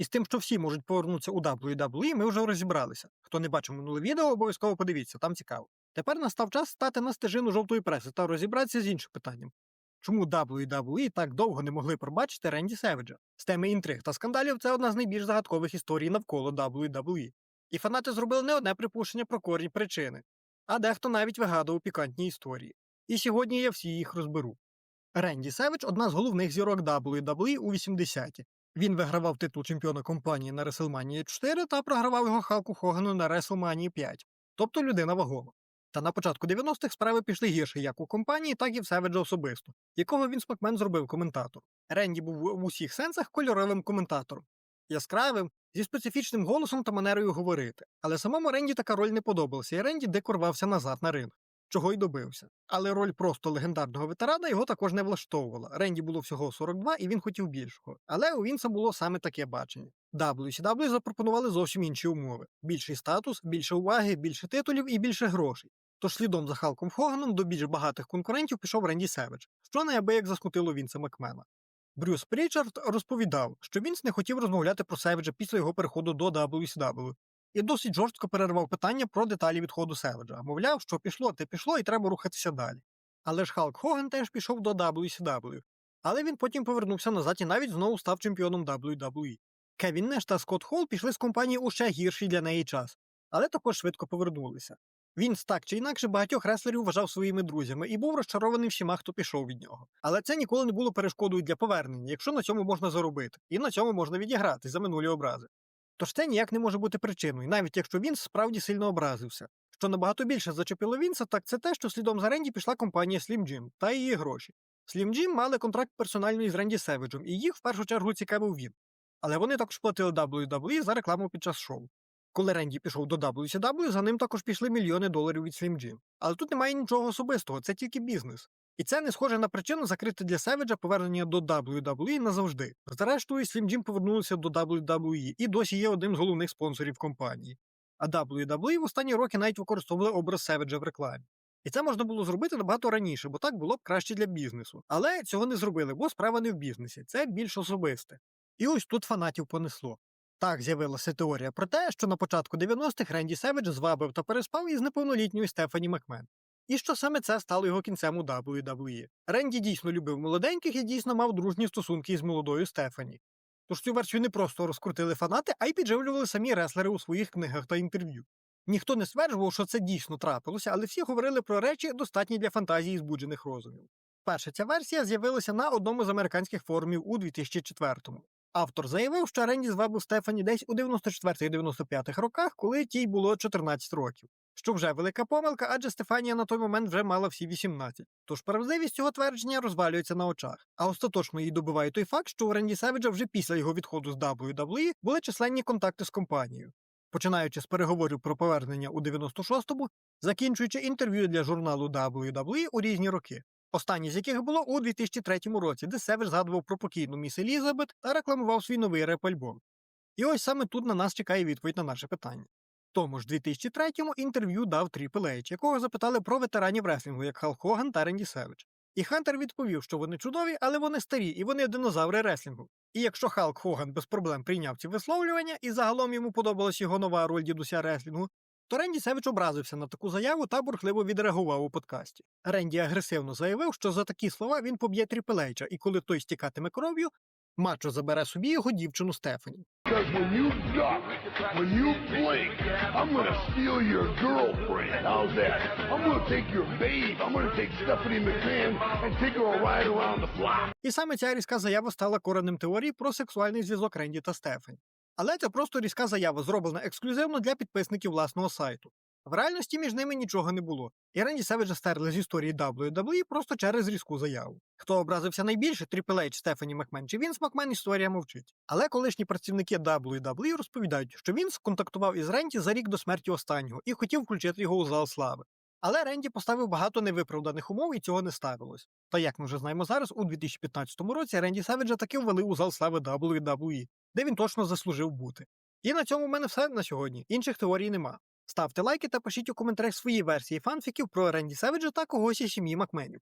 І з тим, що всі можуть повернутися у WWE, ми вже розібралися. Хто не бачив минуле відео, обов'язково подивіться, там цікаво. Тепер настав час стати на стежину жовтої преси та розібратися з іншим питанням. Чому WWE так довго не могли пробачити Ренді Севеджа? З теми інтриг та скандалів це одна з найбільш загадкових історій навколо WWE. І фанати зробили не одне припущення про корні причини, а дехто навіть вигадував пікантні історії. І сьогодні я всі їх розберу. Ренді Севедж одна з головних зірок WWE у 80-ті. Він вигравав титул чемпіона компанії на WrestleMania 4 та програвав його Халку Хогану на WrestleMania 5, тобто людина вагома. Та на початку 90-х справи пішли гірше як у компанії, так і в Севеджа особисто, якого він Макмен зробив коментатор. Ренді був в усіх сенсах кольоровим коментатором, яскравим, зі специфічним голосом та манерою говорити. Але самому Ренді така роль не подобалася, і Ренді декорвався назад на ринг, чого й добився. Але роль просто легендарного ветерана його також не влаштовувала. Ренді було всього 42, і він хотів більшого. Але у Вінса було саме таке бачення. WCW запропонували зовсім інші умови: більший статус, більше уваги, більше титулів і більше грошей. Тож слідом за Халком Хоганом до більш багатих конкурентів пішов Ренді Севедж, що неабияк засмутило Вінса Макмена. Брюс Прічард розповідав, що Вінс не хотів розмовляти про Севеджа після його переходу до WCW, і досить жорстко перервав питання про деталі відходу Севеджа. Мовляв, що пішло, те пішло, і треба рухатися далі. Але ж Халк Хоган теж пішов до WCW. Але він потім повернувся назад і навіть знову став чемпіоном WWE. Кевін Неш та Скотт Холл пішли з компанії у ще гірший для неї час, але також швидко повернулися. Він так чи інакше багатьох реслерів вважав своїми друзями і був розчарований всіма, хто пішов від нього. Але це ніколи не було перешкодою для повернення, якщо на цьому можна заробити, і на цьому можна відіграти за минулі образи. Тож це ніяк не може бути причиною, навіть якщо він справді сильно образився. Що набагато більше зачепило Вінса, так це те, що слідом за Ренді пішла компанія Slim Jim та її гроші. Slim Jim мали контракт персональний з Ренді Севеджем, і їх в першу чергу цікавив він. Але вони також платили WWE за рекламу під час шоу. Коли Ренді пішов до WCW, за ним також пішли мільйони доларів від Slim Jim. Але тут немає нічого особистого, це тільки бізнес. І це не схоже на причину закрити для Севеджа повернення до WWE назавжди. Зрештою, Slim Jim повернулися до WWE і досі є одним з головних спонсорів компанії. А WWE в останні роки навіть використовували образ Севеджа в рекламі. І це можна було зробити набагато раніше, бо так було б краще для бізнесу. Але цього не зробили, бо справа не в бізнесі, це більш особисте. І ось тут фанатів понесло. Так з'явилася теорія про те, що на початку 90-х Ренді Севедж звабив та переспав із неповнолітньою Стефані Макмен. І що саме це стало його кінцем у WWE. Ренді дійсно любив молоденьких і дійсно мав дружні стосунки із молодою Стефані. Тож цю версію не просто розкрутили фанати, а й підживлювали самі реслери у своїх книгах та інтерв'ю. Ніхто не стверджував, що це дійсно трапилося, але всі говорили про речі, достатні для фантазії збуджених розумів. Перша ця версія з'явилася на одному з американських форумів у 2004-му. Автор заявив, що Ренді звабив Стефані десь у 94-95 роках, коли тій було 14 років. Що вже велика помилка, адже Стефанія на той момент вже мала всі 18. Тож правдивість цього твердження розвалюється на очах. А остаточно її добиває той факт, що у Ренді Севеджа вже після його відходу з WWE були численні контакти з компанією. Починаючи з переговорів про повернення у 96-му, закінчуючи інтерв'ю для журналу WWE у різні роки. Останнє з яких було у 2003 році, де Север згадував про покійну міс Елізабет та рекламував свій новий реп-альбом. І ось саме тут на нас чекає відповідь на наше питання. Тому ж 2003-му інтерв'ю дав Triple H, якого запитали про ветеранів реслінгу, як Халк Хоган та Ренді Севич. І Хантер відповів, що вони чудові, але вони старі, і вони динозаври реслінгу. І якщо Халк Хоган без проблем прийняв ці висловлювання, і загалом йому подобалась його нова роль дідуся реслінгу, то Ренді Севич образився на таку заяву та бурхливо відреагував у подкасті. Ренді агресивно заявив, що за такі слова він поб'є Тріпелейча, і коли той стікатиме кров'ю, мачо забере собі його дівчину Стефані. І саме ця різка заява стала коренем теорії про сексуальний зв'язок Ренді та Стефані. Але це просто різка заява, зроблена ексклюзивно для підписників власного сайту. В реальності між ними нічого не було, і Ренді Севеджа стерли з історії WWE просто через різку заяву. Хто образився найбільше, Triple H, Стефані Макмен чи Вінс Макмен, історія мовчить. Але колишні працівники WWE розповідають, що Вінс контактував із Ренді за рік до смерті останнього і хотів включити його у зал слави. Але Ренді поставив багато невиправданих умов і цього не ставилось. Та як ми вже знаємо зараз, у 2015 році Ренді Севеджа таки ввели у зал слави WWE, де він точно заслужив бути. І на цьому в мене все на сьогодні. Інших теорій нема. Ставте лайки та пишіть у коментарях свої версії фанфіків про Ренді Севеджа та когось із сім'ї Макменів.